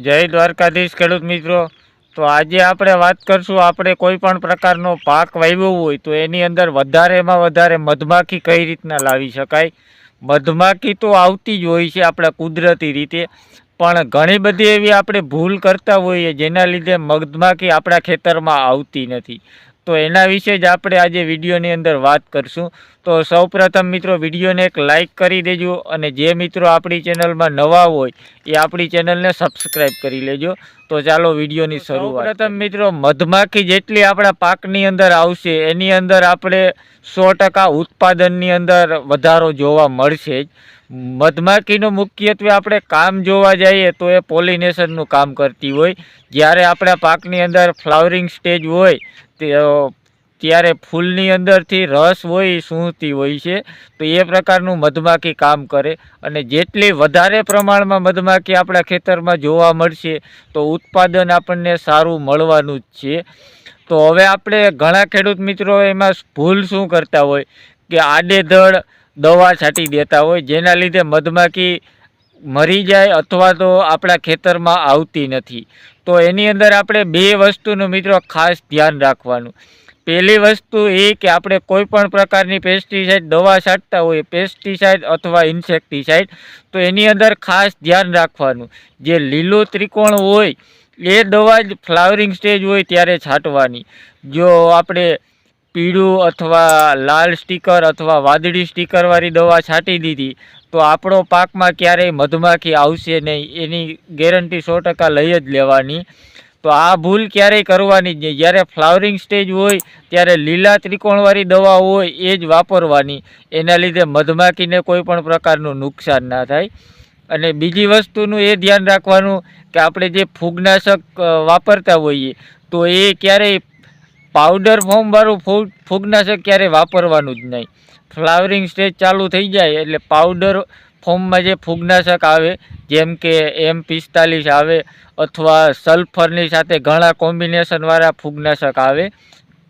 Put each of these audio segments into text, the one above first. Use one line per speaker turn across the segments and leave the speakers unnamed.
જય દ્વારકાધીશ ખેડૂત મિત્રો. તો આજે આપણે વાત કરશું આપણે કોઈ પણ પ્રકારનો પાક વાવ્યો હોય તો એની અંદર વધારેમાં વધારે મધમાખી કઈ રીતના લાવી શકાય? મધમાખી તો આવતી જ હોય છે આપણા કુદરતી રીતે, પણ ઘણી બધી એવી આપણે ભૂલ કરતા હોઈએ જેના લીધે મધમાખી આપણા ખેતરમાં આવતી નથી. તો એના વિશે જ આપણે આજે વિડીયોની અંદર વાત કરશું. તો સૌપ્રથમ મિત્રો વિડીયોને એક લાઈક કરી દેજો અને જે મિત્રો આપણી ચેનલમાં નવા હોય એ આપણી ચેનલને સબસ્ક્રાઈબ કરી લેજો. તો ચાલો વિડીયોની શરૂઆત પ્રથમ મિત્રો મધમાખી જેટલી આપણા પાકની અંદર આવશે એની અંદર આપણે સો ટકા ઉત્પાદનની અંદર વધારો જોવા મળશે જ. મધમાખીનું મુખ્યત્વે આપણે કામ જોવા જઈએ તો એ પોલિનેશનનું કામ કરતી હોય. જ્યારે આપણા પાકની અંદર ફ્લાવરિંગ સ્ટેજ હોય, તે ત્યારે ફૂલની અંદરથી રસ હોય એ સૂંઘતી હોય છે. તો એ પ્રકારનું મધમાખી કામ કરે. અને જેટલી વધારે પ્રમાણમાં મધમાખી આપણા ખેતરમાં જોવા મળશે, તો ઉત્પાદન આપણને સારું મળવાનું જ છે. તો હવે આપણે ઘણા ખેડૂત મિત્રો એમાં ભૂલ શું કરતા હોય? કે આડેધડ દવા છાંટી દેતા હોય, જેના લીધે મધમાખી મરી જાય અથવા તો આપણા ખેતરમાં આવતી નથી. તો એની અંદર આપણે બે વસ્તુનું મિત્રો ખાસ ધ્યાન રાખવાનું. પહેલી વસ્તુ એ કે આપણે કોઈ પણ પ્રકારની પેસ્ટિસાઇડ દવા છાંટતા હોય પેસ્ટિસાઇડ અથવા ઇન્સેક્ટિસાઇડ તો એની અંદર ખાસ ધ્યાન રાખવાનું. જે લીલું ત્રિકોણ હોય, એ દવા જ ફ્લાવરિંગ સ્ટેજ હોય ત્યારે છાંટવાની. જો આપણે પીળું અથવા લાલ સ્ટીકર અથવા વાદળી સ્ટીકરવાળી દવા છાંટી દીધી, તો આપણો પાકમાં ક્યારેય મધમાખી આવશે નહીં. એની ગેરંટી સો ટકા લઈ જ લેવાની. તો આ ભૂલ ક્યારેય કરવાની જ જ્યારે ફ્લાવરિંગ સ્ટેજ હોય, ત્યારે લીલા ત્રિકોણવાળી દવા હોય, એ જ વાપરવાની. એના લીધે મધમાખીને કોઈ પણ પ્રકારનું નુકસાન ના થાય. અને બીજી વસ્તુનું એ ધ્યાન રાખવાનું કે આપણે જે ફૂગનાશક વાપરતા હોઈએ, તો એ ક્યારેય પાવડર ફોર્મવાળું ફૂગ, ફૂગનાશક ક્યારેય વાપરવાનું જ નહીં. ફ્લાવરિંગ સ્ટેજ ચાલુ થઈ જાય એટલે પાવડર ફોર્મમાં જે ફૂગનાશક આવે, જેમ કે એમ પિસ્તાલીસ આવે, અથવા સલ્ફરની સાથે ઘણા કોમ્બિનેશનવાળા ફૂગનાશક આવે.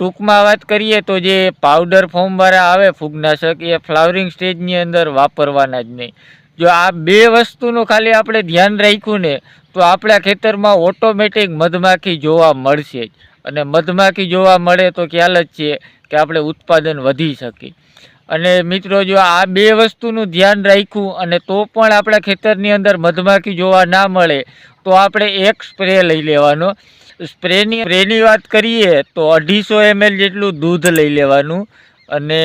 ટૂંકમાં વાત કરીએ તો જે પાવડર ફોર્મવાળા આવે ફૂગનાશક, એ ફ્લાવરિંગ સ્ટેજની અંદર વાપરવાના જ નહીં. જો આ બે વસ્તુનું ખાલી આપણે ધ્યાન રાખ્યું ને, તો આપણા ખેતરમાં ઓટોમેટિક મધમાખી જોવા મળશે જ. અને મધમાખી જોવા મળે તો ખ્યાલ જ છે કે આપણે ઉત્પાદન વધી શકે. અને મિત્રો, જો આ બે વસ્તુનું ધ્યાન રાખ્યું અને તો પણ આપણા ખેતરની અંદર મધમાખી જોવા ના મળે, તો આપણે એક સ્પ્રે લઈ લેવાનો. સ્પ્રેની સ્પ્રેની વાત કરીએ તો અઢીસો એમએલ જેટલું દૂધ લઈ લેવાનું અને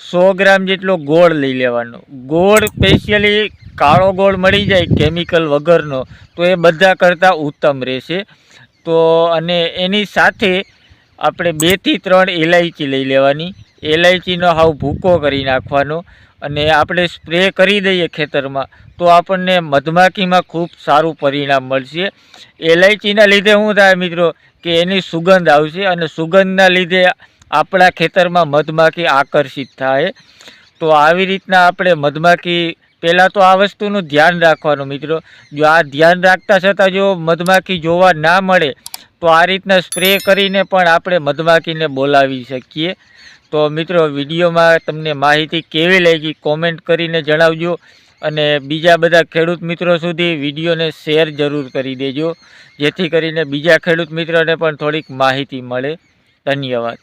સો ગ્રામ જેટલો ગોળ લઈ લેવાનો. ગોળ સ્પેશિયલી કાળો ગોળ મળી જાય કેમિકલ વગરનો, તો એ બધા કરતાં ઉત્તમ રહેશે. તો અને એની સાથે આપણે બેથી ત્રણ ઇલાયચી લઈ લેવાની. એલાયચીનો હાવ ભૂકો કરી નાખવાનો અને આપણે સ્પ્રે કરી દઈએ ખેતરમાં તો આપણને મધમાખીમાં ખૂબ સારું પરિણામ મળશે. એલાયચીના લીધે શું થાય મિત્રો કે એની સુગંધ આવશે અને સુગંધના લીધે આપણા ખેતરમાં મધમાખી આકર્ષિત થાય. તો આવી રીતના આપણે મધમાખી પહેલાં તો આ વસ્તુનું ધ્યાન રાખવાનું મિત્રો. જો આ ધ્યાન રાખતા છતાં જો મધમાખી જોવા ના મળે, તો આ રીતના સ્પ્રે કરીને પણ આપણે મધમાખીને બોલાવી શકીએ. તો મિત્રો, વિડીયોમાં તમને માહિતી કેવી લાગી કોમેન્ટ કરીને જણાવજો. અને બીજા બધા ખેડૂત મિત્રો સુધી વિડીયોને શેર જરૂર કરી દેજો. જેથી કરીને બીજા ખેડૂત મિત્રોને પણ થોડીક માહિતી મળે. ધન્યવાદ.